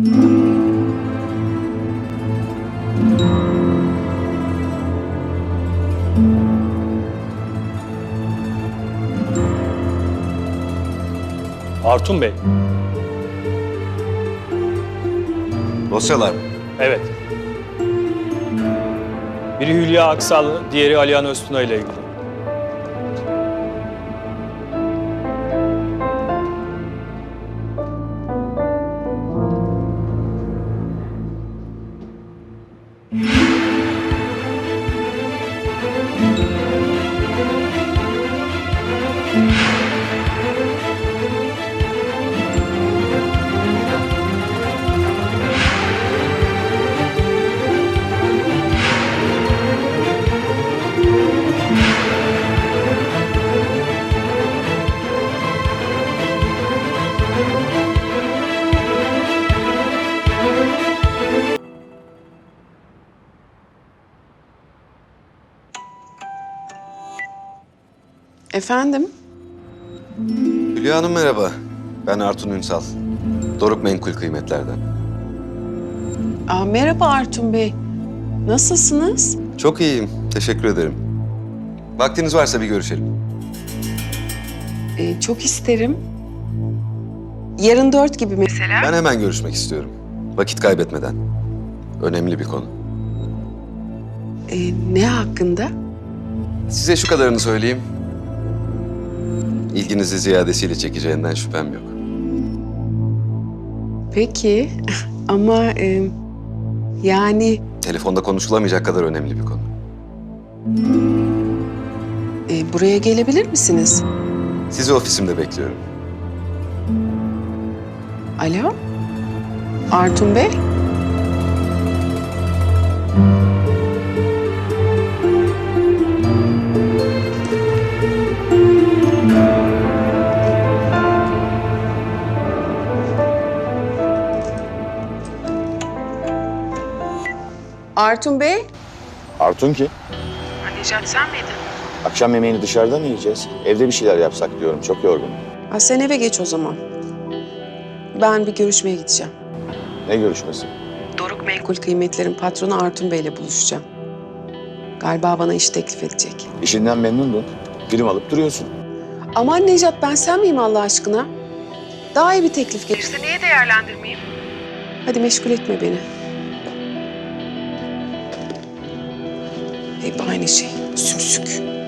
Artun Bey. Dosyalar mı? Evet. Biri Hülya Aksal, diğeri Alihan Öztuna ile ilgili. Efendim? Hülya Hanım merhaba. Ben Artun Ünsal. Doruk Menkul Kıymetler'den. Aa, merhaba Artun Bey. Nasılsınız? Çok iyiyim. Teşekkür ederim. Vaktiniz varsa bir görüşelim. Ee, çok isterim. Yarın dört gibi mesela. Ben hemen görüşmek istiyorum. Vakit kaybetmeden. Önemli bir konu. Ee, ne hakkında? Size şu kadarını söyleyeyim. İlginizi ziyadesiyle çekeceğinden şüphem yok. Peki ama e, yani Telefonda konuşulamayacak kadar önemli bir konu. e, buraya gelebilir misiniz? Sizi ofisimde bekliyorum. Alo? Artun Bey? Artun Bey? Artun ki. Necat sen miydin? Akşam yemeğini dışarıda mı yiyeceğiz? Evde bir şeyler yapsak diyorum. Çok yorgunum. Ha, sen eve geç o zaman. Ben bir görüşmeye gideceğim. Ne görüşmesi? Doruk Menkul Kıymetlerin patronu Artun Bey'le buluşacağım. Galiba bana iş teklif edecek. İşinden memnundun. Prim alıp duruyorsun. Aman Necat ben sen miyim Allah aşkına? Daha iyi bir teklif gelirse niye değerlendirmeyeyim? Hadi meşgul etme beni. Hep aynı şey. Sümsük.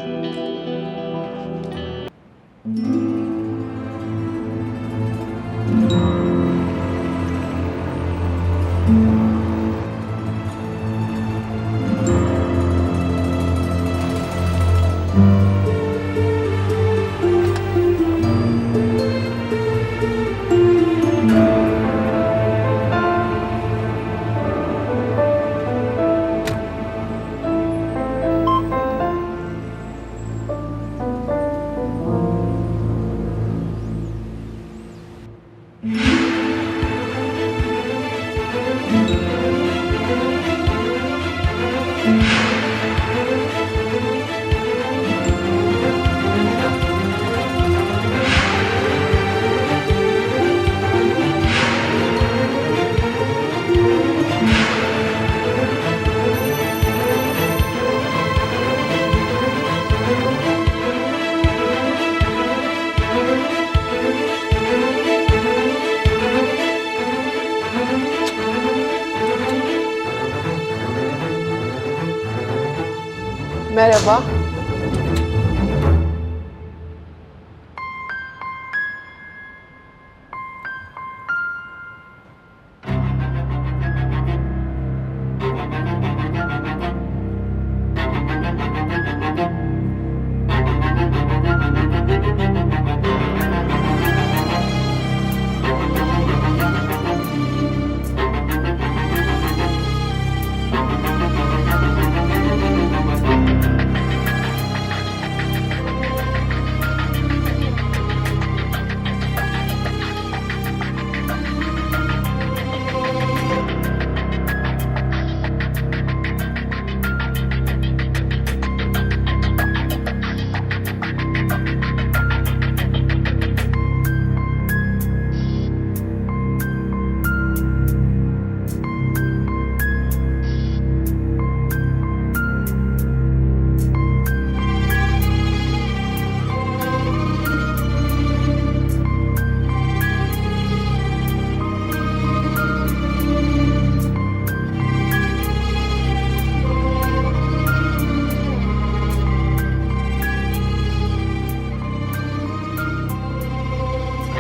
Mm-hmm. Merhaba.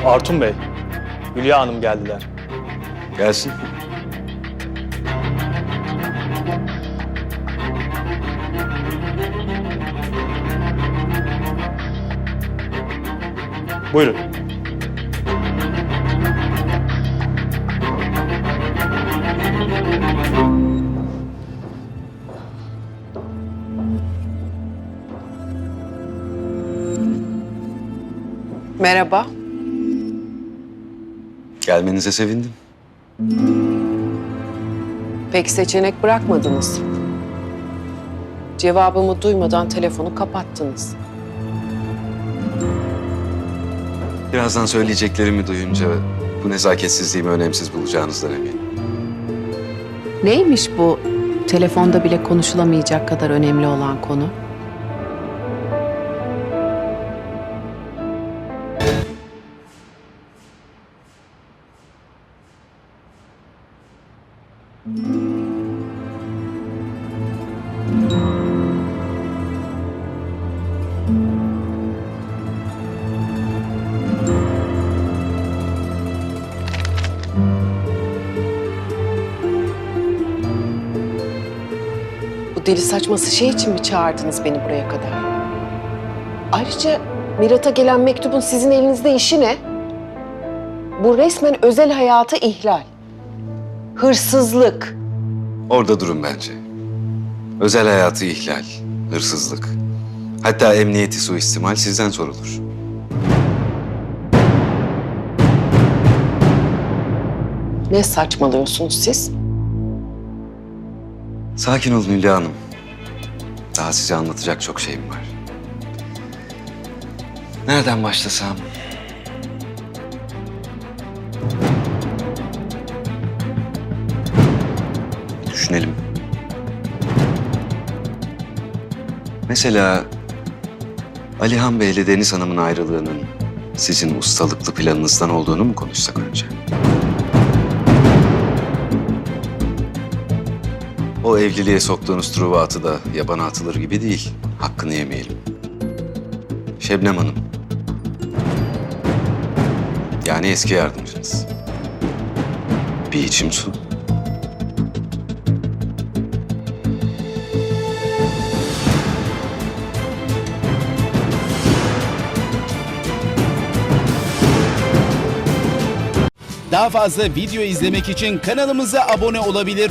Artun Bey, Hülya Hanım geldiler. Gelsin. Buyurun. Merhaba. Gelmenize sevindim. Pek seçenek bırakmadınız. Cevabımı duymadan telefonu kapattınız. Birazdan söyleyeceklerimi duyunca bu nezaketsizliğimi önemsiz bulacağınızdan eminim. Neymiş bu telefonda bile konuşulamayacak kadar önemli olan konu? Bu deli saçması şey için mi çağırdınız beni buraya kadar? Ayrıca Mirat'a gelen mektubun sizin elinizde işi ne? Bu resmen özel hayatı ihlal. Hırsızlık. Orada durun bence. Özel hayatı ihlal, hırsızlık. Hatta emniyeti suistimal sizden sorulur. Ne saçmalıyorsunuz siz? Sakin olun Hülya Hanım. Daha size anlatacak çok şeyim var. Nereden başlasam? Düşünelim. Mesela Alihan Bey ile Deniz Hanım'ın ayrılığının sizin ustalıklı planınızdan olduğunu mu konuşsak önce? O evliliğe soktuğunuz truva atı da yabana atılır gibi değil. Hakkını yemeyelim. Şebnem Hanım. Yani eski yardımcınız. Bir içim su. Daha fazla video izlemek için kanalımıza abone olabilir.